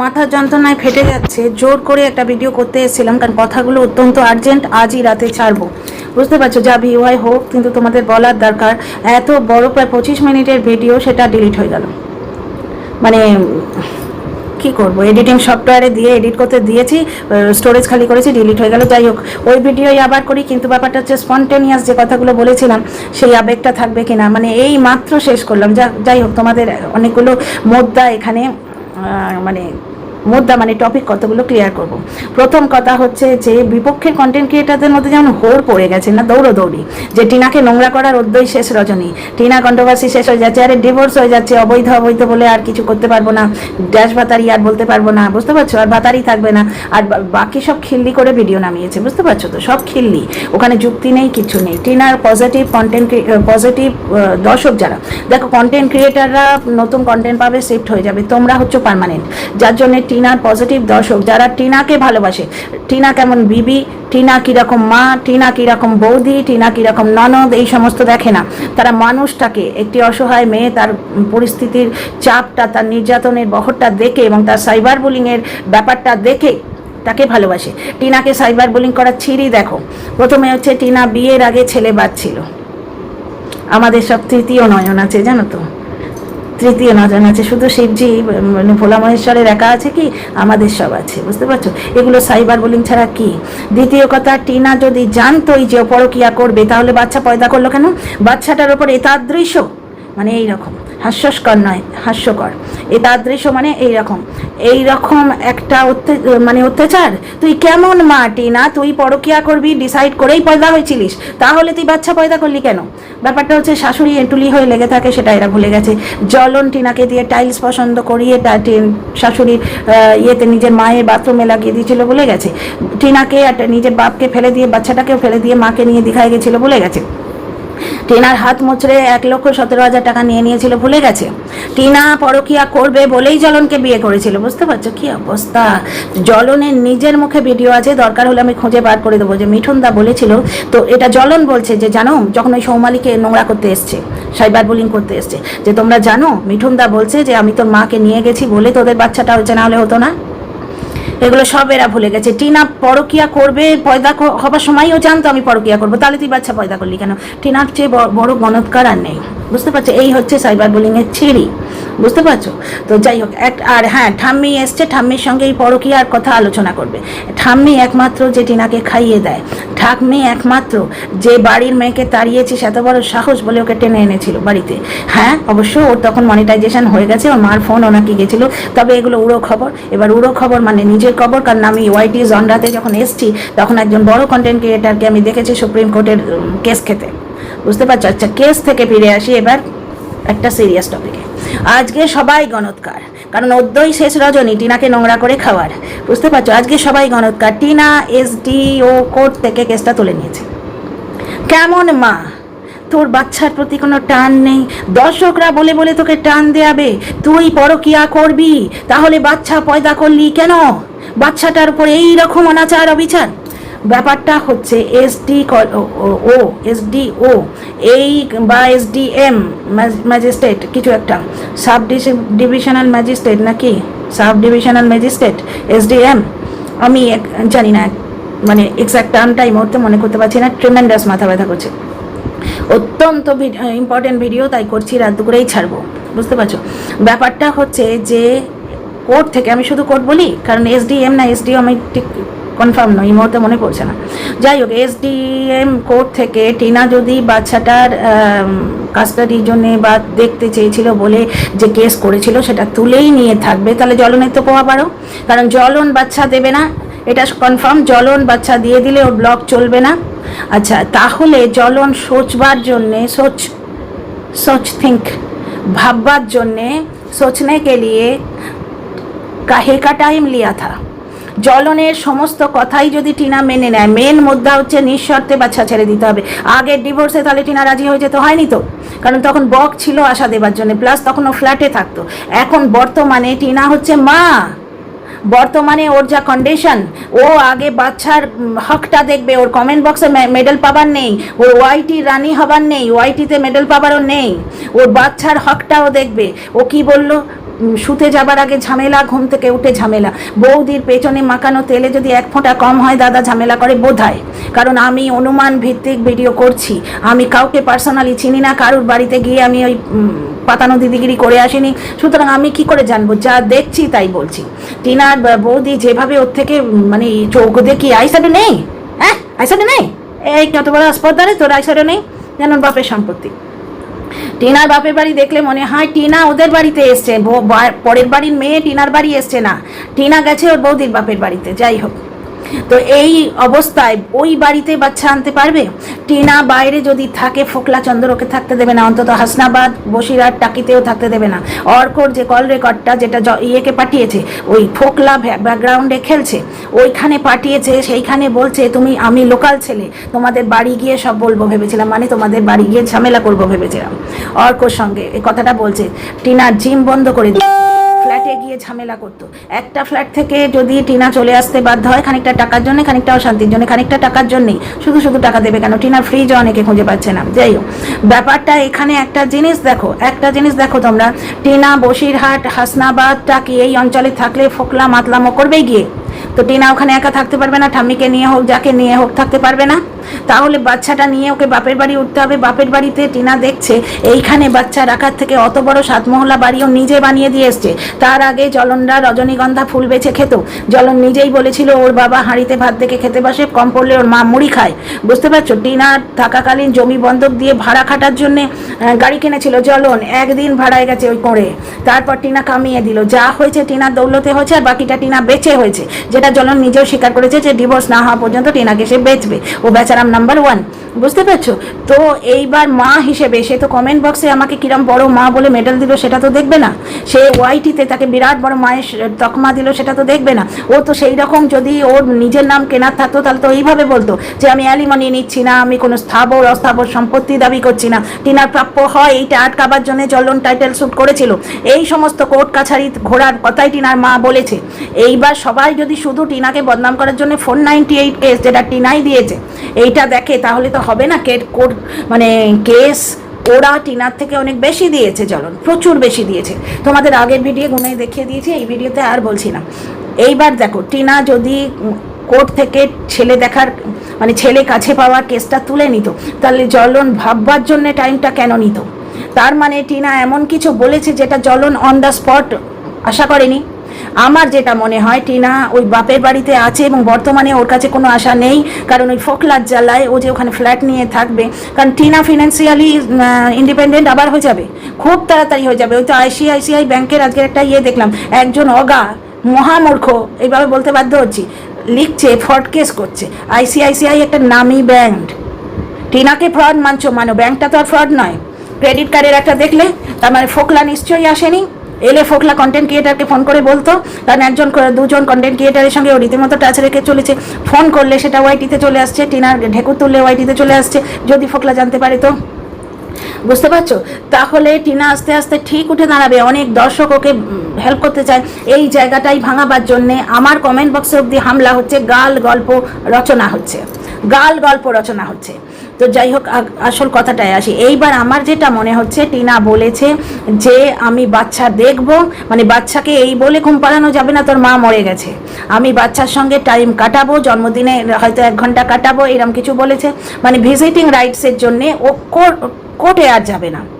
মাথার যন্ত্রণায় ফেটে যাচ্ছে। জোর করে একটা ভিডিও করতে এসেছিলাম, কারণ কথাগুলো অত্যন্ত আর্জেন্ট আজই রাতে ছাড়বো। বুঝতে পারছ, যা ভিওয়াই হোক, কিন্তু তোমাদের বলার দরকার। এত বড় প্রায় পঁচিশ মিনিটের ভিডিও সেটা ডিলিট হয়ে গেল। মানে কি করব? এডিটিং সফটওয়্যারে দিয়ে এডিট করতে দিয়েছি স্টোরেজ খালি করেছি ডিলিট হয়ে গেল। যাই হোক, ওই ভিডিওই আবার করি, কিন্তু ব্যাপারটা হচ্ছে স্পন্টেনিয়াস যে কথাগুলো বলেছিলাম, সেই আবেগটা থাকবে কিনা? মানে এই মাত্র শেষ করলাম। যা, যাই হোক, তোমাদের অনেকগুলো মুদ্রা এখানে মানে মুদ্রা মানে টপিক কতগুলো ক্লিয়ার করব। প্রথম কথা হচ্ছে যে বিপক্ষের কন্টেন্ট ক্রিয়েটারদের মধ্যে যেমন হোর পড়ে গেছে না, দৌড়োদৌড়ি, যে টিনাকে নোংরা করার অদ্যই শেষ রজনী, টিনা কন্ট্রোভার্সি শেষ হয়ে যাচ্ছে, আরে ডিভোর্স হয়ে যাচ্ছে, অবৈধ অবৈধ বলে আর কিছু করতে পারব না ড্যাশ বাতারি আর বলতে পারব না, বুঝতে পারছ? আর বাতারি থাকবে না, আর বাকি সব খিল্লি করে ভিডিও নামিয়েছে, বুঝতে পারছ তো? সব খিল্লি, ওখানে যুক্তি নেই, কিছু নেই। টিনার পজিটিভ কন্টেন্ট পজিটিভ দর্শক যারা, দেখো কন্টেন্ট ক্রিয়েটাররা নতুন কন্টেন্ট পাবে শিফট হয়ে যাবে, তোমরা হচ্ছে পার্মানেন্ট যার জন্য টিনার পজিটিভ দর্শক যারা টিনাকে ভালোবাসে, টিনা কেমন বিবি, টিনা কীরকম মা, টিনা কীরকম বৌদি, টিনা কীরকম ননদ, এই সমস্ত দেখে না। তারা মানুষটাকে একটি অসহায় মেয়ে তার পরিস্থিতির চাপটা, তার নির্যাতনের বহরটা দেখে এবং তার সাইবার বুলিংয়ের ব্যাপারটা দেখে তাকে ভালোবাসে। টিনাকে সাইবার বুলিং করার ছিঁড়ি দেখো। প্রথমে হচ্ছে টিনা বিয়ের আগে ছেলে বাচ্ছিল আমাদের সব তৃতীয় নয়ন আছে, জানো তো? তৃতীয় নজন আছে। শুধু শিবজি মানে ভোলা মহেশ্বরের একা আছে কি? আমাদের সব আছে, বুঝতে পারছ? এগুলো সাইবার বুলিং ছাড়া কি? দ্বিতীয় কথা, টিনা যদি জানতোই যে অপরকিয়া পরকিয়া করবে, তাহলে বাচ্চা পয়দা করল কেন? বাচ্চাটার ওপর এতাদৃশ্য? মানে এই রকম হাস্যস্কর নয়, হাস্যকর। এতাদৃশ্য মানে এই রকম এই রকম একটা মানে অত্যাচার? তুই কেমন মা, টিনা? তুই পরকিয়া করবি ডিসাইড করেই পয়দা হয়েছিলিস। তাহলে তুই বাচ্চা পয়দা করলি কেন? ব্যাপারটা হচ্ছে শাশুড়ি এঁটুলি হয়ে লেগে থাকে, সেটা এরা ভুলে গেছে। জলন টিনাকে দিয়ে টাইলস পছন্দ করিয়ে টিন- শাশুড়ির ইয়েতে নিজের মায়ের বাথরুমে লাগিয়ে দিয়েছিল বলে গেছে। টিনাকে আর নিজের বাপকে ফেলে দিয়ে, বাচ্চাটাকেও ফেলে দিয়ে মাকে নিয়ে দীঘায় গেছিল বলে গেছে। টিনার হাত মুচড়ে এক লক্ষ সতেরো হাজার টাকা নিয়ে নিয়েছিল, ভুলে গেছে। টিনা পরকিয়া করবে বলেই জলনকে বিয়ে করেছিল, বুঝতে পারছ? কি অবস্থা? জলনের নিজের মুখে ভিডিও আছে, দরকার হলে আমি খুঁজে বার করে দেবো। যে মিঠুন দা বলেছিল, তো এটা জলন বলছে যে, জানো, যখন ওই সৌমালিকে নোংরা করতে এসছে, সাইবার বুলিং করতে এসছে, যে তোমরা জানো, মিঠুন দা বলছে যে, আমি তোর মাকে নিয়ে গেছি বলে তোদের বাচ্চাটা হচ্ছে, না হলে হতো না। এগুলো সব এরা ভুলে গেছে। টিনা পরকিয়া করবে, পয়দা হবার সময়ও জানতো আমি পরকিয়া করব। তাহলে তুই বাচ্চা পয়দা করলি কেন? টিনার চেয়ে বড় গণৎকার আর নেই। বুঝতে পারছ? এই হচ্ছে সাইবার বুলিংয়ের ছিঁড়ি বুঝতে পারছ? তো যাই হোক, এক আর হ্যাঁ ঠাম্মি এসছে। ঠাম্মির সঙ্গে এই পরকিয়ার কথা আলোচনা করবে। ঠাম্মি একমাত্র যে টিনাকে খাইয়ে দেয়। ঠাম্মি একমাত্র যে বাড়ির মেয়েকে তাড়িয়েছে এত বড় সাহস বলে ওকে টেনে এনেছিল বাড়িতে। হ্যাঁ অবশ্য ওর তখন মনিটাইজেশন হয়ে গেছে, ওর মার ফোন ওনাকে গেছিল। তবে এগুলো উড়ো খবর। এবার উড়ো খবর মানে নিজের খবর, কারণ আমি ওয়াইটি জনরাতে যখন এসছি, তখন একজন বড় কন্টেন্ট ক্রিয়েটারকে আমি দেখেছি সুপ্রিম কোর্টের কেস খেতে। বুঝতে পারছ? আচ্ছা কেস থেকে ফিরে আসি এবার একটা সিরিয়াস টপিকে আজকে সবাই গণৎকার, কারণ অদ্যই শেষ রজনী টিনাকে নোংরা করে খাওয়ার। বুঝতে পারছ? আজকে সবাই গণৎকার। টিনা এসডিও কোর্ট থেকে কেসটা তুলে নিয়েছে। কেমন মা? তোর বাচ্চার প্রতি কোনো টান নেই। দর্শকরা বলে বলে তোকে টান দেয়াবে। তুই পরকিয়া করবি। তাহলে বাচ্চা পয়দা করলি কেন? বাচ্চাটার উপর এই রকম অনাচার অবিচার। ব্যাপারটা হচ্ছে এসডি ও এসডি ও এই বা এসডিএম ম্যাজিস্ট্রেট, কিছু একটা। সাব ডিভিশনাল ম্যাজিস্ট্রেট নাকি? সাব ডিভিশনাল ম্যাজিস্ট্রেট এসডিএম আমি জানি না মানে এক্সাক্ট টার্মটা এই মুহূর্তে মনে করতে পারছি না ট্রিমেন্ডাস মাথা ব্যথা করছে। অত্যন্ত ইম্পর্টেন্ট ভিডিও তাই করছি, রাত দুপুরেই ছাড়বো, বুঝতে পারছ? ব্যাপারটা হচ্ছে যে কোর্ট থেকে আমি শুধু কোর্ট বলি, কারণ এসডিএম না এসডিও আমি ঠিক কনফার্ম নয়, এই মুহূর্তে মনে পড়ছে না। যাই হোক এসডিএম কোর্ট থেকে টিনা যদি বাচ্চাটার কাস্টাডির জন্যে বা দেখতে চেয়েছিল বলে যে কেস করেছিল, সেটা তুলেই নিয়ে থাকবে। তাহলে জলনের তো পাওয়া পারো কারণ জলন বাচ্চা দেবে না, এটা কনফার্ম জলন বাচ্চা দিয়ে দিলে ওর ব্লক চলবে না। আচ্ছা তাহলে জলন সোচবার জন্যে, সোচ সোচ থিঙ্ক ভাববার জন্যে সোচনে কে লিয়ে কা का टाइम লিয়া থা। জলনের সমস্ত কথাই যদি টিনা মেনে নেয় মেন মুদ্রা হচ্ছে নিঃশর্তে বাচ্চা ছেড়ে দিতে হবে। আগের ডিভোর্সে তাহলে টিনা রাজি হয়ে যেতে, হয়নি তো? কারণ তখন বক ছিল আশা দেবার জন্য প্লাস তখন ও ফ্ল্যাটে থাকতো। এখন বর্তমানে টিনা হচ্ছে মা। বর্তমানে ওর যা কন্ডিশন ও আগে বাচ্চার হকটা দেখবে, ওর কমেন্ট বক্সে মেডেল পাবার নেই, ওর ওয়াইটি রানি হবার নেই ওয়াইটিতে মেডেল পাবারও নেই। ওর বাচ্চার হকটাও দেখবে। ও কি বলল? শুতে যাবার আগে ঝামেলা, ঘুম থেকে উঠে ঝামেলা। বৌদির পেছনে মাখানো তেলে যদি এক ফোঁটা কম হয়, দাদা ঝামেলা করে বোধায় কারণ আমি অনুমান ভিত্তিক ভিডিও করছি। আমি কাউকে পার্সোনালি চিনি না, কারুর বাড়িতে গিয়ে আমি ওই পাতানো দিদিগিরি করে আসিনি। সুতরাং আমি কি করে জানব? যা দেখছি তাই বলছি। টিনার বৌদি যেভাবে ওর থেকে মানে চৌক দেখি আইসাডে নেই? হ্যাঁ আইসাডে নেই? এই কত বড় আসপদারে তোর আইসাডে নেই? যেন বাপের সম্পত্তি। টিনার বাপের বাড়ি দেখলে মনে হয় টিনা ওদের বাড়িতে এসছে। পরের বাড়ির মেয়ে টিনার বাড়ি এসছে না। টিনা গেছে ওর বৌদির বাপের বাড়িতে, যাই হোক। তো এই অবস্থায় ওই বাড়িতে বাচ্চা আনতে পারবে? টিনা বাইরে যদি থাকে, ফোকলা চন্দ্র ওকে থাকতে দেবে না, অন্তত হাসনাবাদ বসিরহাট টাকিতেও থাকতে দেবে না। অর্কর যে কল রেকর্ডটা যেটা ইয়েকে পাঠিয়েছে, ওই ফোকলা ব্যাকগ্রাউন্ডে খেলছে, ওইখানে পাঠিয়েছে, সেইখানে বলছে, তুমি, আমি লোকাল ছেলে, তোমাদের বাড়ি গিয়ে সব বলব ভেবেছিলাম মানে তোমাদের বাড়ি গিয়ে ঝামেলা করব ভেবেছিলাম। অর্কর সঙ্গে এই কথাটা বলছে টিনার জিম বন্ধ করে গিয়ে ঝামেলা করতো। একটা ফ্ল্যাট থেকে যদি টিনা চলে আসতে বাধ্য হয়, খানিকটা টাকার জন্য, খানিকটা অশান্তির জন্য, খানিকটা টাকার জন্যই। শুধু শুধু টাকা দেবে কেন? টিনার ফ্রিজ অনেকে খুঁজে পাচ্ছে না। যাই হোক, ব্যাপারটা এখানে একটা জিনিস দেখো, একটা জিনিস দেখো তোমরা। টিনা, বসিরহাট হাসনাবাদ টাকি এই অঞ্চলে থাকলে ফোকলা মাতলামো করবে গিয়ে? তো টিনা ওখানে একা থাকতে পারবে না, ঠাম্মিকে নিয়ে হোক, যাকে নিয়ে হোক, থাকতে পারবে না। তাহলে বাচ্চাটা নিয়ে ওকে বাপের বাড়ি উঠতে হবে। বাপের বাড়িতে টিনা দেখছে, এইখানে বাচ্চা রাখার থেকে অত বড় সাতমহলা বাড়িও নিজে বানিয়ে দিয়ে এসছে। তার আগে জলনরা রজনীগন্ধা ফুল বেছে খেত। জলন নিজেই বলেছিল, ওর বাবা হাঁড়িতে ভাত দেখে খেতে বসে, কম পড়লে ওর মা মুড়ি খায়। বুঝতে পারছ? টিনার থাকাকালীন জমি বন্ধক দিয়ে ভাড়া খাটার জন্যে গাড়ি কিনেছিল। জলন একদিন ভাড়ায় গেছে ওই করে তারপর টিনা কামিয়ে দিল। যা হয়েছে টিনার দৌলতে হয়েছে, আর বাকিটা টিনা বেঁচে হয়েছে। যেটা জলন নিজেও স্বীকার করেছে যে ডিভোর্স না হওয়া পর্যন্ত টিনাকে সে বেচবে। ও বেচারাম নাম্বার ওয়ান বুঝতে পারছ? তো এইবার মা হিসেবে সে তো কমেন্ট বক্সে আমাকে কিরম বড় মা বলে মেডেল দিল সেটা তো দেখবে না। সে ওয়াইটিতে তাকে বিরাট বড় মায়ের তকমা দিল সেটা তো দেখবে না। ও তো সেই রকম যদি ওর নিজের নাম কেনার থাকতো তাহলে তো এইভাবে বলতো যে আমি অ্যালিমনি নিচ্ছি না, আমি কোনো স্থাবর, অস্থাবর সম্পত্তি দাবি করছি না। টিনার প্রাপ্য হয় এইটা আটকাবার জন্য জলন টাইটেল শ্যুট করেছিল। এই সমস্ত কোর্ট কাছারি ঘোরার কথাই টিনার মা বলেছে। এইবার সবাই যদি শুধু টিনাকে বদনাম করার জন্য ফোর নাইনটি এইট কেস যেটা টিনাই দিয়েছে, এইটা দেখে তাহলে তো হবে না কেট কোর্ট মানে কেস ওরা টিনার থেকে অনেক বেশি দিয়েছে জলন প্রচুর বেশি দিয়েছে। তোমাদের আগের ভিডিও গুনে দেখিয়ে দিয়েছি, এই ভিডিওতে আর বলছি না। এইবার দেখো, টিনা যদি কোর্ট থেকে ছেলে দেখার মানে ছেলে কাছে পাওয়ার কেসটা তুলে নিত, তাহলে জলন ভাববার জন্য টাইমটা কেন নিত? তার মানে টিনা এমন কিছু বলেছে যেটা জলন অন দ্য স্পট আশা করেনি। আমার যেটা মনে হয়, টিনা ওই বাপের বাড়িতে আছে এবং বর্তমানে ওর কাছে কোনো আশা নেই, কারণ ওই ফোকলার জ্বালায় ও যে ওখানে ফ্ল্যাট নিয়ে থাকবে। কারণ টিনা ফিনান্সিয়ালি ইন্ডিপেন্ডেন্ট আবার হয়ে যাবে। খুব তাড়াতাড়ি হয়ে যাবে। ওই তো আইসিআইসিআই ব্যাংকের আজকের একটা ইয়ে দেখলাম। একজন অগা, মহামূর্খ, এইভাবে বলতে বাধ্য হচ্ছি। লিখছে ফ্রড কেস করছে। আইসিআইসিআই একটা নামি ব্যাংক। টিনাকে ফ্রড মানছো, মানো। ব্যাংকটা তো আর ফ্রড নয়। ক্রেডিট কার্ডের একটা দেখলে, তার মানে ফোকলা নিশ্চয়ই আসেনি। এলে ফোকলা কন্টেন্ট ক্রিয়েটারকে ফোন করে বলতো। কারণ একজন দুজন কন্টেন্ট ক্রিয়েটারের সঙ্গে ও রীতিমতো টাচ রেখে চলেছে। ফোন করলে সেটা ওয়াইটিতে চলে আসছে, টিনার ঢেকুর তুললে ওয়াইটিতে চলে আসছে, যদি ফোকলা জানতে পারে তো। বুঝতে পারছ? তাহলে টিনা আস্তে আস্তে ঠিক উঠে দাঁড়াবে। অনেক দর্শক ওকে হেল্প করতে চায়। এই জায়গাটাই ভাঙাবার জন্যে আমার কমেন্ট বক্সে অবধি হামলা হচ্ছে, গাল গল্প রচনা হচ্ছে। গাল গল্প রচনা হচ্ছে। তো যাই হোক আসল কথাটাই আসি। এইবার আমার যেটা মনে হচ্ছে, টিনা বলেছে যে আমি বাচ্চা দেখব মানে বাচ্চাকে এই বলে ঘুম পাড়ানো যাবে না, তোর মা মরে গেছে। আমি বাচ্চার সঙ্গে টাইম কাটাবো, জন্মদিনে হয়তো এক ঘণ্টা কাটাবো, এরম কিছু বলেছে। মানে ভিজিটিং রাইটসের জন্যে ও কোর- কোর্টে আর যাবে না।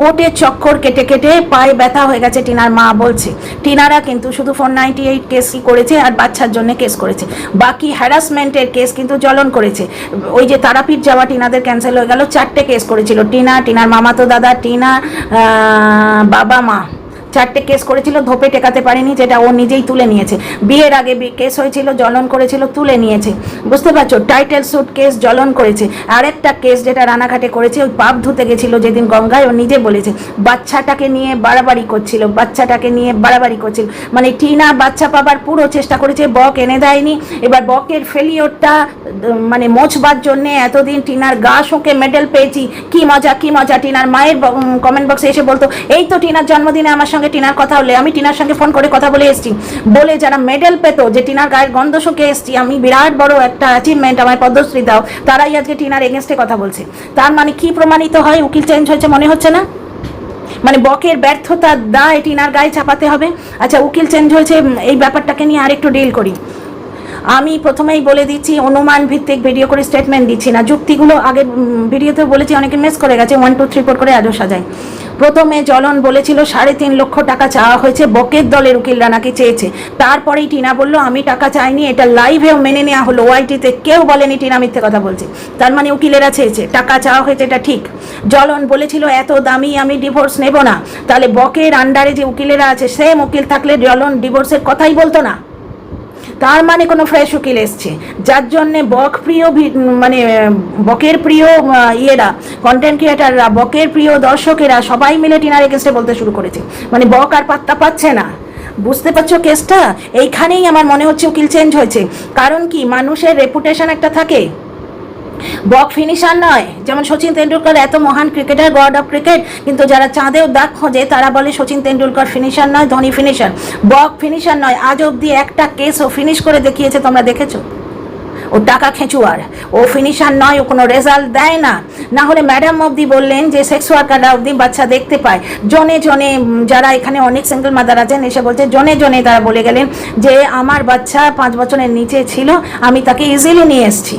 কোর্টের চক্কর কেটে কেটে পায়ে ব্যথা হয়ে গেছে টিনার মা বলছে। টিনারা কিন্তু শুধু ফোর নাইনটি এইট কেসই করেছে আর বাচ্চার জন্য কেস করেছে। বাকি হ্যারাসমেন্টের কেস কিন্তু জ্বলন করেছে। ওই যে তারাপীঠ যাওয়া টিনাদের ক্যান্সেল হয়ে গেল, চারটে কেস করেছিল। টিনা, টিনার মামাতো দাদা, টিনা বাবা মা চারটে কেস করেছিল, ধোপে টেকাতে পারেনি, যেটা ও নিজেই তুলে নিয়েছে। বিয়ের আগে কেস হয়েছিল, জ্বলন করেছিল, তুলে নিয়েছে। বুঝতে পারছ? টাইটেল স্যুট কেস জ্বলন করেছে। আরেকটা কেস যেটা রানাঘাটে করেছে, ওই পাপ ধুতে গেছিল যেদিন গঙ্গায়, ও নিজে বলেছে। বাচ্চাটাকে নিয়ে বাড়াবাড়ি করছিল, বাচ্চাটাকে নিয়ে বাড়াবাড়ি করছিল। মানে টিনা বাচ্চা পাবার পুরো চেষ্টা করেছে, বক এনে দেয়নি। এবার বকের ফেলিওরটা মানে মোছবার জন্য এতদিন টিনার গা শোকে মেডেল পেয়েছি। কি মজা কি মজা, টিনার মায়ের কমেন্ট বক্সে এসে বলতো, এই তো টিনার জন্মদিনে আমার সঙ্গে টিনার কথা হলে আমি টিনার সঙ্গে ফোন করে কথা বলে এসেছি। বলে, যারা মেডেল পেত যে টিনার গায়ের গন্ধ শুকে এসেছি, আমি বিরাট বড় একটা অ্যাচিভমেন্ট আমার পদ্মশ্রী দাও। তারাই আজকে টিনার এগেনস্টে কথা বলছে। তার মানে কি প্রমাণিত হয়? উকিল চেঞ্জ হয়েছে মনে হচ্ছে না? মানে বকের ব্যর্থতা দায় টিনার গায়ে চাপাতে হবে। আচ্ছা উকিল চেঞ্জ হয়েছে এই ব্যাপারটাকে নিয়ে আর একটু ডিল করি। আমি প্রথমেই বলে দিচ্ছি, অনুমান ভিত্তিক ভিডিও করে স্টেটমেন্ট দিচ্ছি না। যুক্তিগুলো আগের ভিডিওতে বলেছি, অনেকে মিস করে গেছে। ওয়ান টু থ্রি ফোর করে আজও সাজায় প্রথমে জলন বলেছিল, সাড়ে তিন লক্ষ টাকা চাওয়া হয়েছে, বকের দলের উকিলরা নাকি চেয়েছে? তারপরেই টিনা বলল, আমি টাকা চাইনি, এটা লাইভেও মেনে নেওয়া হলো। ওয়াইটিতে কেউ বলেনি, টিনা মিথ্যে কথা বলছে। তার মানে উকিলেরা চেয়েছে, টাকা চাওয়া হয়েছে, এটা ঠিক। জলন বলেছিল, এত দামি আমি ডিভোর্স নেব না। তাহলে বকের আন্ডারে যে উকিলেরা আছে সেম উকিল থাকলে জলন ডিভোর্সের কথাই বলতো না। তার মানে কোনো ফ্রেশ উকিল এসছে। যার জন্যে বক প্রিয় মানে বকের প্রিয় ইয়েরা কন্টেন্ট ক্রিয়েটাররা বকের প্রিয় দর্শকেরা সবাই মিলে টিনার এগেনস্টে বলতে শুরু করেছে। মানে বক আর পাত্তা পাচ্ছে না। বুঝতে পারছ কেসটা? এইখানেই আমার মনে হচ্ছে উকিল চেঞ্জ হয়েছে। কারণ কি? মানুষের রেপুটেশন একটা থাকে। বক ফিনিশার নয়। যেমন সচিন তেন্ডুলকর এত মহান ক্রিকেটার গড অফ ক্রিকেট কিন্তু যারা চাঁদেও দাগ খোঁজে, তারা বলে সচিন তেন্ডুলকর ফিনিশার নয়, ধোনি ফিনিশার বক ফিনিশার নয়, আজ অবধি একটা কেসও ফিনিশ করে দেখিয়েছে, তোমরা দেখেছ? ও টাকা খেঁচুয়ার। ও ফিনিশার নয়, ও কোনো রেজাল্ট দেয় না। না হলে ম্যাডাম অবধি বললেন যে সেক্স ওয়ার্কাররা অবধি বাচ্চা দেখতে পায়। জনে জনে যারা এখানে অনেক সিঙ্গেল মাদার আছেন, এসে বলছে, জনে জনে তারা বলে গেলেন যে, আমার বাচ্চা পাঁচ বছরের নিচে ছিল, আমি তাকে ইজিলি নিয়ে এসেছি।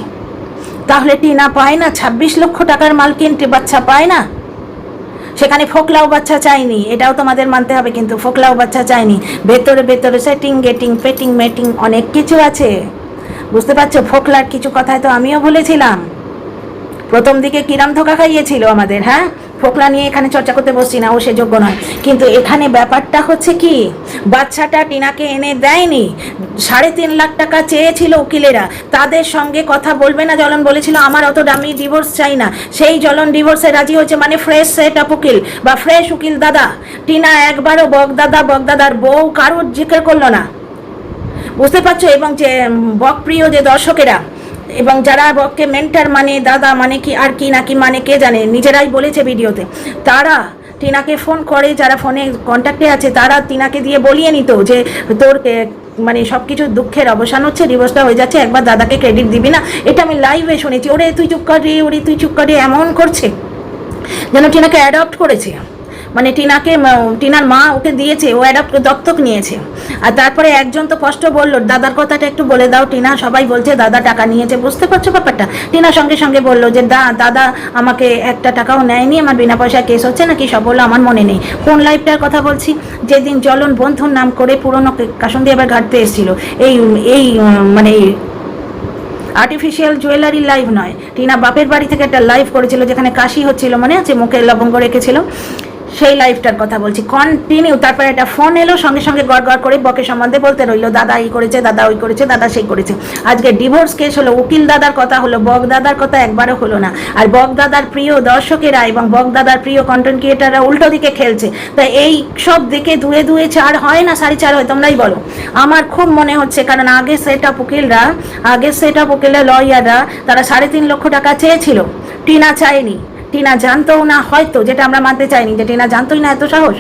তাহলে টিনা পায় না? ছাব্বিশ লক্ষ টাকার মাল কিনতে বাচ্চা পায় না? সেখানে ফোকলাও বাচ্চা চাইনি এটাও তোমাদের মানতে হবে কিন্তু, ফোকলাও বাচ্চা চাইনি ভেতরে ভেতরে সেটিং গেটিং পেটিং মেটিং অনেক কিছু আছে। বুঝতে পারছ? ফোকলার কিছু কথায় তো আমিও বলেছিলাম। প্রথম দিকে কিরাম ধোকা খাইয়েছিল আমাদের হ্যাঁ? ফোকলা নিয়ে এখানে চর্চা করতে বসছি না, ও সে যোগ্য নয়। কিন্তু এখানে ব্যাপারটা হচ্ছে কি, বাচ্চাটা টিনাকে এনে দেয়নি। সাড়ে তিন লাখ টাকা চেয়েছিল উকিলেরা। তাদের সঙ্গে কথা বলবে না, জলন বলেছিল, আমার অত দামি ডিভোর্স চাই না। সেই জলন ডিভোর্সে রাজি হয়েছে মানে ফ্রেশ সেট আপ উকিল বা ফ্রেশ উকিল দাদা। টিনা একবারও বগদাদা, বগদাদার বউ কারোর জিজ্ঞেস করল না। বুঝতে পারছ? এবং যে বকপ্রিয় যে দর্শকেরা এবং যারা বককে মেন্টার মানে দাদা মানে কি, আর কি নাকি মানে কে জানে, নিজেরাই বলেছে ভিডিওতে। তারা টিনাকে ফোন করে, যারা ফোনে কন্ট্যাক্টে আছে, তারা টিনাকে দিয়ে বলিয়ে নিত যে, তোর মানে সব কিছু দুঃখের অবসান হচ্ছে ডিভোর্সটা হয়ে যাচ্ছে, একবার দাদাকে ক্রেডিট দিবি না? এটা আমি লাইভে শুনেছি। ওরে, তুই চুপ রে, ওরে, তুই চুপ রে, এমন করছে? যেন টিনাকে অ্যাডপ্ট করেছে। মানে টিনাকে টিনার মা ওকে দিয়েছে, ও অ্যাডপ্ট দত্তক নিয়েছে। আর তারপরে একজন তো কষ্ট বলল, দাদার কথাটা একটু বলে দাও, টিনা সবাই বলছে দাদা টাকা নিয়েছে। বুঝতে পারছ ব্যাপারটা? টিনা সঙ্গে সঙ্গে বলল যে, দা, দাদা আমাকে একটা টাকাও নেয়নি, আমার বিনা পয়সায় কেস হচ্ছে নাকি সব বলল আমার মনে নেই। কোন লাইফটার কথা বলছি? যেদিন জলন বন্ধুর নাম করে পুরনো কাসন্দি আবার ঘাটতে এসেছিল। এই এই মানে আর্টিফিশিয়াল জুয়েলারি লাইভ নয়। টিনা বাপের বাড়ি থেকে একটা লাইভ করেছিল, যেখানে কাশি হচ্ছিল, মনে আছে? মুখে লবঙ্গ রেখেছিল। সেই লাইফটার কথা বলছি। কন্টিনিউ তারপরে একটা ফোন এলো, সঙ্গে সঙ্গে গড় গড় করে বকে সম্বন্ধে বলতে রইল, দাদা এই করেছে, দাদা ওই করেছে, দাদা সেই করেছে। আজকে ডিভোর্স কেস হলো, উকিল দাদার কথা হলো, বক দাদার কথা একবারও হলো না। আর বক দাদার প্রিয় দর্শকেরা এবং বক দাদার প্রিয় কন্টেন্ট ক্রিয়েটাররা উল্টো দিকে খেলছে। তা এই সব দিকে দুয়ে দুয়ে চার হয় না, সাড়ে চার হয়, তোমরাই বলো। আমার খুব মনে হচ্ছে, কারণ আগে সেট আপ উকিলরা, আগে সেট আপ উকিলরা লয়াররা তারা সাড়ে তিন লক্ষ টাকা চেয়েছিল। টিনা চায়নি। টিনা জানতোও না, হয়তো, যেটা আমরা মানতে চাইনি যে টিনা জানতোই না এত সাহস।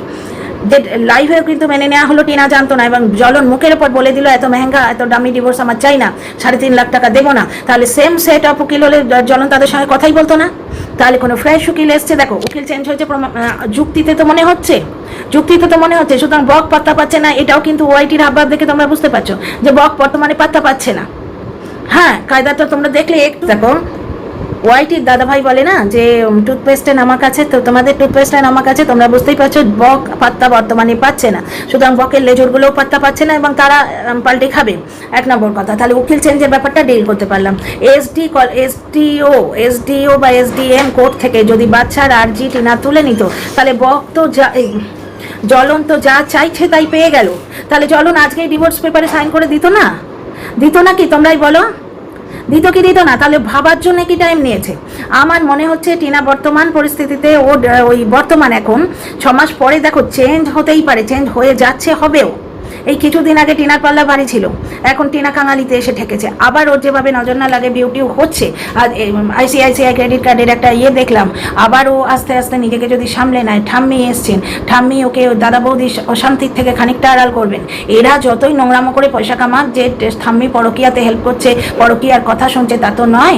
যে লাইভেও কিন্তু মেনে নেওয়া হলো, টিনা জানতো না, এবং জলন মুখের ওপর বলে দিল, এত মেহেঙ্গা, এত দামি ডিভোর্স আমার চাই না, সাড়ে তিন লাখ টাকা দেবো না। তাহলে সেম সেট অফ উকিল হলে জলন তাদের সঙ্গে কথাই বলতো না? তাহলে কোনো ফ্রেশ উকিল এসছে, দেখো, উকিল চেঞ্জ হয়েছে যুক্তিতে তো মনে হচ্ছে, যুক্তিতে তো মনে হচ্ছে, সুতরাং বক পাত্তা পাচ্ছে না, এটাও কিন্তু ওয়াইটির হাবভাব দেখে তোমরা বুঝতে পারছ, যে বক বর্তমানে পাত্তা পাচ্ছে না। হ্যাঁ কায়দাটা তোমরা দেখলে দেখো ওয়াইটির দাদাভাই বলে না যে টুথপেস্টের নামাক আছে, তো তোমাদের টুথপেস্টের নামাক আছে, তোমরা বুঝতেই পারছ, বক পাত্তা বর্তমানে পাচ্ছে না। সুতরাং বকের লেজরগুলোও পাত্তা পাচ্ছে না এবং তারা পাল্টে খাবে। এক নম্বর কথা, তাহলে উকিল চেঞ্জের ব্যাপারটা ডিল করতে পারলাম। এসডি কল এসডিও এসডিও বা এসডিএম কোর্ট থেকে যদি বাচ্চার আরজি টিনা তুলে নিত, তাহলে বক তো যা জলন তো যা চাইছে তাই পেয়ে গেল। তাহলে জলন আজকেই ডিভোর্স পেপারে সাইন করে দিত না? দিত না কি? তোমরাই বলো। দিত কি দিত না, তাহলে ভাবার জন্য কি টাইম নিয়েছে? আমার মনে হচ্ছে টিনা বর্তমান পরিস্থিতিতে ও ওই বর্তমান এখন, ছমাস মাস পরে দেখো চেঞ্জ হতেই পারে চেঞ্জ হয়ে যাচ্ছে হবেও। এই কিছুদিন আগে টিনার পাল্লা বাড়ি ছিল। এখন টিনা কাঙালিতে এসে ঠেকেছে। আবার ওর যেভাবে নজর না লাগে বিউটিও হচ্ছে, আর আইসিআইসিআই ক্রেডিট কার্ডের একটা ইয়ে দেখলাম। আবার ও আস্তে আস্তে নিজেকে যদি সামলে নেয়, ঠাম্মি এসছেন। ঠাম্মি ওকে দাদা বৌদি অশান্তির থেকে খানিকটা আড়াল করবেন। এরা যতই নোংরামো করে পয়সা কামাক, যে ঠাম্মি পরকিয়াতে হেল্প করছে, পরকিয়ার কথা শুনছে, তা তো নয়।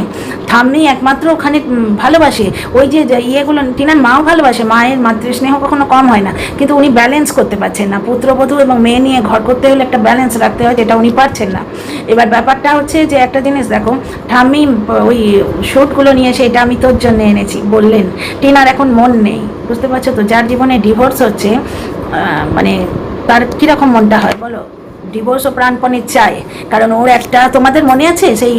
ঠাম্মি একমাত্র ওখানে ভালোবাসে। ওই যে ইয়েগুলো, টিনার মাও ভালোবাসে। মায়ের মাতৃস্নেহ কখনো কম হয় না। কিন্তু উনি ব্যালেন্স করতে পারছেন না। পুত্রবধূ এবং মেয়ে নিয়ে ঘর করতে হলে একটা ব্যালেন্স রাখতে হয়, যেটা উনি পারছেন না। এবার ব্যাপারটা হচ্ছে যে একটা জিনিস দেখো, ঠাম্মি ওই শ্যুটগুলো নিয়ে এসে এটা আমি তোর জন্য এনেছি, বললেন। টিনার এখন মন নেই, বুঝতে পারছ তো? যার জীবনে ডিভোর্স হচ্ছে মানে তার কীরকম মনটা হয় বলো? ডিভোর্সও প্রাণপণে চায়, কারণ ওর একটা তোমাদের মনে আছে? সেই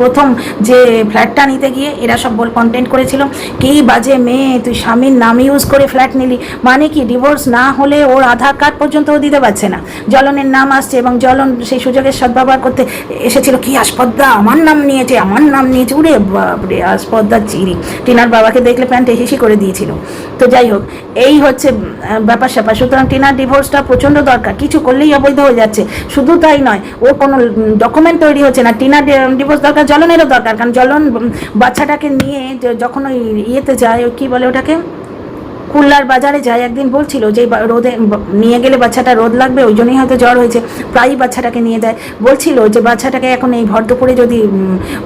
প্রথম যে ফ্ল্যাটটা নিতে গিয়ে এরা সব বল কন্টেন্ট করেছিল, কি বাজে মেয়ে, তুই স্বামীর নাম ইউজ করে ফ্ল্যাট নিলি? মানে কি ডিভোর্স না হলে ওর আধার কার্ড পর্যন্ত ও দিতে পারছে না? জলনের নাম আসছে এবং জলন সেই সুযোগের সদ্ব্যবহার করতে এসেছিল। কি আস্পদ্দা আমার নাম নিয়েছে, আমার নাম নিয়েছে, উরে বাপরে আস্পদ্দা চিরি টিনার বাবাকে দেখলে প্যান্টে হিসি করে দিয়েছিল। তো যাই হোক, এই হচ্ছে ব্যাপার স্যাপার। সুতরাং টিনার ডিভোর্সটা প্রচণ্ড দরকার, কিছু করলেই অবৈধ হয়ে যাচ্ছে। শুধু তাই নয় ও কোনো ডকুমেন্ট তৈরি হচ্ছে না। টিনার ডিভোর্স দরকার জলনেরও দরকার, কারণ জলন বাচ্চাটাকে নিয়ে যখন ওই ইয়েতে যায় ওই কী বলে ওটাকে? কুল্লার বাজারে যায়, একদিন বলছিল যে রোদে নিয়ে গেলে বাচ্চাটা রোদ লাগবে, ওই জন্যই হয়তো জ্বর হয়েছে, প্রায়ই বাচ্চাটাকে নিয়ে যায়। বলছিল যে বাচ্চাটাকে এখন এই ভর দুপুরে যদি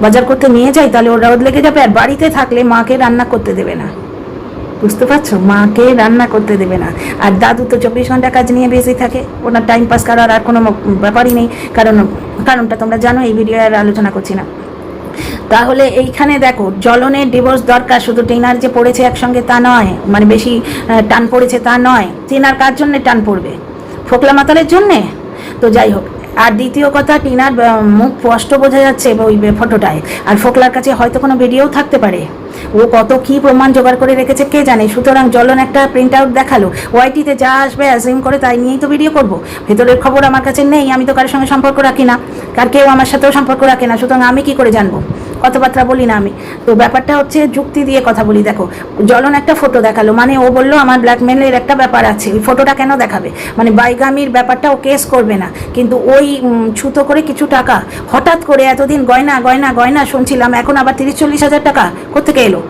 বাজার করতে নিয়ে যায়, তাহলে ওর রোদ লেগে যাবে, আর বাড়িতে থাকলে মাকে রান্না করতে দেবে না। বুঝতে পারছ? মাকে রান্না করতে দেবে না। আর দাদু তো চব্বিশ ঘণ্টা কাজ নিয়ে বেশি থাকে, ওনার টাইম পাস করার আর কোনো ব্যাপারই নেই, কারণ, কারণটা তোমরা জানো, এই ভিডিও আর আলোচনা করছি না। তাহলে এইখানে দেখো জলনের ডিভোর্স দরকার, শুধু টিনার যে পড়েছে একসঙ্গে তা নয় মানে বেশি টান পড়েছে তা নয়, টিনার কার জন্য টান পড়বে? ফোকলা মাতালের জন্যে? তো যাই হোক, আর দ্বিতীয় কথা, টিনার মুখ স্পষ্ট বোঝা যাচ্ছে ওই ফটোটায় আর ফোকলার কাছে হয়তো কোনো ভিডিও থাকতে পারে। ও কত কি প্রমাণ জোগাড় করে রেখেছে কে জানে। সুতরাং জলন একটা প্রিন্ট আউট দেখাল। ওয়াইটিতে যা আসবে অ্যাজিউম করে তাই নিয়েই তো ভিডিও করব। ভেতরের খবর আমার কাছে নেই, আমি তো কারোর সঙ্গে সম্পর্ক রাখি না। কার কেউ আমার সাথেও সম্পর্ক রাখে না, সুতরাং আমি কি করে জানব? কথাবার্তা বলি না আমি। তো ব্যাপারটা হচ্ছে যুক্তি দিয়ে কথা বলি, দেখো। জলন একটা ফটো দেখাল মানে ও বলল, আমার ব্ল্যাকমেলের একটা ব্যাপার আছে ওই ফটোটা কেন দেখাবে? মানে বাইগামির ব্যাপারটা ও কেস করবে না। কিন্তু ওই ছুতো করে কিছু টাকা, হঠাৎ করে এতদিন গয়না গয়না গয়না শুনছিলাম, এখন আবার তিরিশ চল্লিশ হাজার টাকা কোথেকে এলো?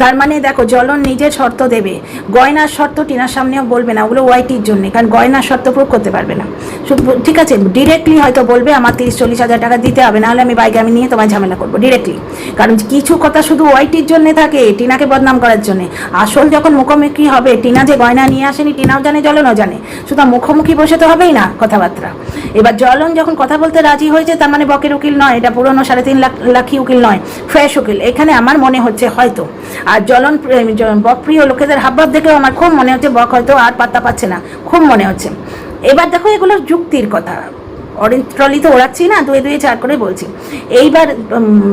তার মানে দেখো, জলন নিজের শর্ত দেবে। গয়নার শর্ত টিনার সামনেও বলবে না, ওগুলো ওয়াইটির জন্য, কারণ গয়নার শর্ত প্রয়োগ করতে পারবে না। ঠিক আছে ডিরেক্টলি হয়তো বলবে, আমার তিরিশ, চল্লিশ হাজার টাকা দিতে হবে, নাহলে আমি বাইক আমি নিয়ে তোমায় ঝামেলা করব ডিরেক্টলি কারণ কিছু কথা শুধু ওয়াইটির জন্য থাকে, টিনাকে বদনাম করার জন্য। আসল যখন মুখোমুখি হবে, টিনা যে গয়না নিয়ে আসেনি, টিনাও জানে, জলনও জানে। সুতরাং মুখোমুখি বসে তো হবেই না কথাবার্তা। এবার জলন যখন কথা বলতে রাজি হয়েছে, তার মানে বকের উকিল নয়, এটা পুরনো সাড়ে তিন লাখ, লাখি উকিল নয়, ফ্রেশ উকিল। এখানে আমার মনে হচ্ছে হয়তো। আর জলন বকপ্রিয় লোকেদের হাবভাব দেখেও আমার খুব মনে হচ্ছে বক হয়তো আর পাত্তা পাচ্ছে না। খুব মনে হচ্ছে। এবার দেখো এগুলো যুক্তির কথা। অরেঞ্জ ট্রলি তো ওড়াচ্ছি না, দুয়ে দুয়ে চার করে বলছি। এইবার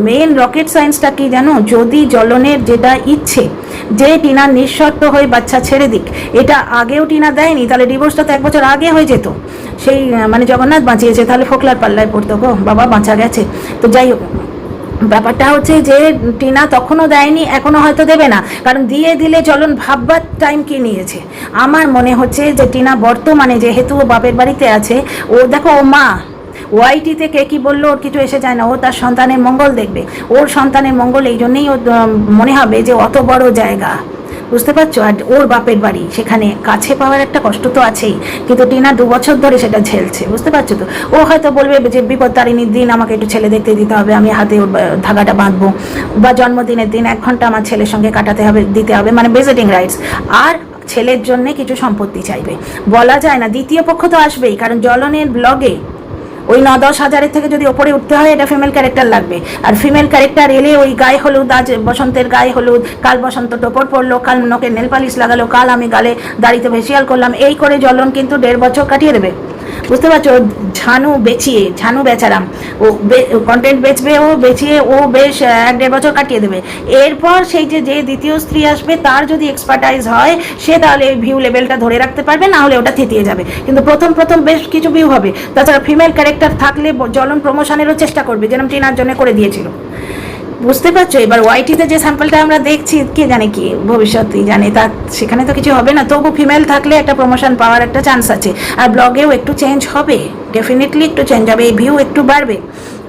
মেন রকেট সায়েন্সটা কি জানো? যদি জলনের যেটা ইচ্ছে, যে টিনা নিঃশর্ত হয়ে বাচ্চা ছেড়ে দিক, এটা আগেও টিনা দেয়নি, তাহলে ডিভোর্সটা তো এক বছর আগে হয়ে যেত। সেই মানে জগন্নাথ বাঁচিয়েছে, তাহলে ফোকলার পাল্লায় পড়তো গো, বাবা বাঁচা গেছে। তো যাই হোক ব্যাপারটা হচ্ছে যে টিনা তখনও দেয়নি, এখনও হয়তো দেবে না। কারণ দিয়ে দিলে চলন ভাববার টাইম কি নিয়েছে। আমার মনে হচ্ছে যে টিনা বর্তমানে যেহেতু ও বাপের বাড়িতে আছে, ও দেখো, ও মা। ওয়াইটিতে কে কী বলল, ওর কিছু এসে যায় না। ও তার সন্তানের মঙ্গল দেখবে। ওর সন্তানের মঙ্গল এই জন্যেই ওর মনে হবে যে অত বড় জায়গা। বুঝতে পারছ? আর ওর বাপের বাড়ি, সেখানে কাছে পাওয়ার একটা কষ্ট তো আছেই, কিন্তু টিনা দু বছর ধরে সেটা ঝেলছে, বুঝতে পারছ তো? ও হয়তো বলবে যে বিপদ তারিণীর দিন আমাকে একটু ছেলে দেখতে দিতে হবে, আমি হাতে ওর ধাগাটা বাঁধবো, বা জন্মদিনের দিন এক ঘণ্টা আমার ছেলের সঙ্গে কাটাতে হবে, দিতে হবে মানে ভিজিটিং রাইটস আর ছেলের জন্য কিছু সম্পত্তি চাইবে। বলা যায় না, দ্বিতীয় পক্ষ তো আসবেই, কারণ জলনের ব্লগে ওই ন দশ হাজারের থেকে যদি ওপরে উঠতে হয়, এটা ফিমেল ক্যারেক্টার লাগবে। আর ফিমেল ক্যারেক্টার এলে ওই গায়ে হলুদ, আজ বসন্তের গায়ে হলুদ, কাল বসন্ত টোপর পড়ল, কাল নখে নেল পালিশ লাগালো, কাল আমি গালে দাড়িতে ফেসিয়াল করলাম, এই করে জলন কিন্তু দেড় বছর কাটিয়ে দেবে। বুঝতে পারছ? ঝানু বেচিয়ে, ঝানু বেচারাম। ও কন্টেন্ট বেচবে ও, বেচিয়ে ও বেশ এক দেড় বছর কাটিয়ে দেবে। এরপর সেই যে যে দ্বিতীয় স্ত্রী আসবে, তার যদি এক্সপার্টাইজ হয়, সে তাহলে ভিউ লেভেলটা ধরে রাখতে পারবে, না হলে ওটা থেতিয়ে যাবে। কিন্তু প্রথম প্রথম বেশ কিছু ভিউ হবে। তাছাড়া ফিমেল ক্যারেক্টার থাকলে জলন প্রমোশনেরও চেষ্টা করবে, যেরকম টিনার জন্য করে দিয়েছিল। বুঝতে পারছ? এবার ওয়াইটিতে যে স্যাম্পলটা আমরা দেখছি, কে জানে কি ভবিষ্যতেই জানে, তা সেখানে তো কিছু হবে না। তবু ফিমেল থাকলে একটা প্রমোশন পাওয়ার একটা চান্স আছে। আর ব্লগেও একটু চেঞ্জ হবে ডেফিনেটলি একটু চেঞ্জ হবে, এই ভিউ একটু বাড়বে।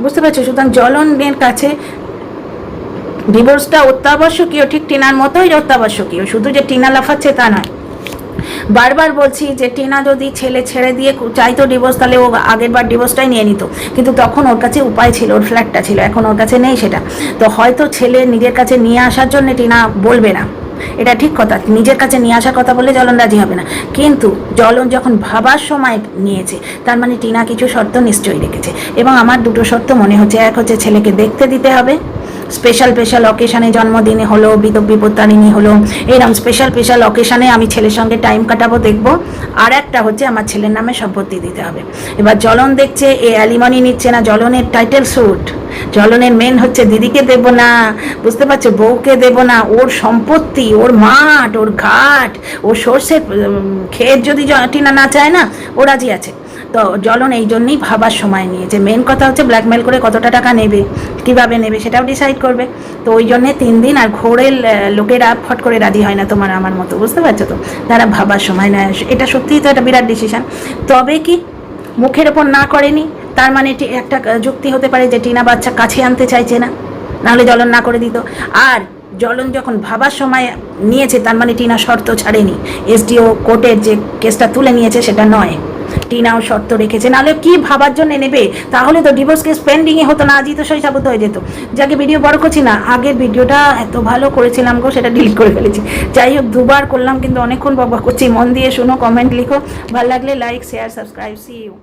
বুঝতে পারছ? সুতরাং জলনের কাছে ডিভোর্সটা অত্যাবশ্যকীয়, ঠিক টিনার মতোই অত্যাবশ্যকীয়। শুধু যে টিনা লাফাচ্ছে তা নয়। বারবার বলছি যে টিনা যদি ছেলে ছেড়ে দিয়ে চাইতো ডিভোর্স তাহলে ও আগের বার ডিভোর্সটাই নিয়ে নিত। কিন্তু তখন ওর কাছে উপায় ছিল, ওর ফ্ল্যাটটা ছিল, এখন ওর কাছে নেই সেটা। তো হয়তো ছেলে নিজের কাছে নিয়ে আসার জন্য টিনা বলবে না। এটা ঠিক কথা, নিজের কাছে নিয়ে আসার কথা বললে জলন রাজি হবে না। কিন্তু জলন যখন ভাবার সময় নিয়েছে, তার মানে টিনা কিছু শর্ত নিশ্চয়ই রেখেছে। এবং আমার দুটো শর্ত মনে হচ্ছে, এক হচ্ছে ছেলেকে দেখতে দিতে হবে স্পেশাল স্পেশাল অকেশানে জন্মদিনে হলো বিপত্তারিণী হলো এরকম স্পেশাল স্পেশাল অকেশানে আমি ছেলের সঙ্গে টাইম কাটাবো, দেখব। আর একটা হচ্ছে আমার ছেলের নামে সম্পত্তি দিতে হবে। এবার জলন দেখছে, এ অ্যালিমনি নিচ্ছে না, জলনের টাইটেল স্যুট জলনের মেন হচ্ছে দিদিকে দেব না, বুঝতে পারছ? বউকে দেব না, ওর সম্পত্তি, ওর মাঠ, ওর ঘাট ওর সর্ষের ক্ষেত যদি টিনা না চায় না, ও রাজি আছে। তো জলন এই জন্যই ভাবার সময় নিয়েছে মেন কথা হচ্ছে ব্ল্যাকমেল করে কতটা টাকা নেবে, কীভাবে নেবে সেটাও ডিসাইড করবে। তো ওই জন্যে তিন দিন আর ঘোরের লোকেরা ফট করে রাজি হয় না তোমার আমার মতো, বুঝতে পারছ তো? তারা ভাবার সময় নেয়। এটা সত্যিই তো একটা বিরাট ডিসিশন তবে কি মুখের ওপর না করেনি, তার মানে একটা যুক্তি হতে পারে যে টিনা বাচ্চা কাছে আনতে চাইছে না, নাহলে জলন না করে দিত। আর জলন যখন ভাবার সময় নিয়েছে, তার মানে টিনা শর্ত ছাড়েনি। এসডিও কোর্টের যে কেসটা তুলে নিয়েছে, সেটা নয়। টিনাও শর্ত রেখেছে। নাহলে কি ভাবার জন্য নেবে? তাহলে তো ডিভোর্স কেস পেন্ডিংয়ে হতো না, আজই তো সাবুত হয়ে যেত। যাকে ভিডিও বড় করছি না, আগের ভিডিওটা এত ভালো করেছিলাম গো, সেটা ডিলিট করে ফেলেছি। যাই হোক, দুবার করলাম, কিন্তু অনেকক্ষণ বকবক করছি। মন দিয়ে শুনো কমেন্ট লিখো। ভালো লাগলে like share subscribe see you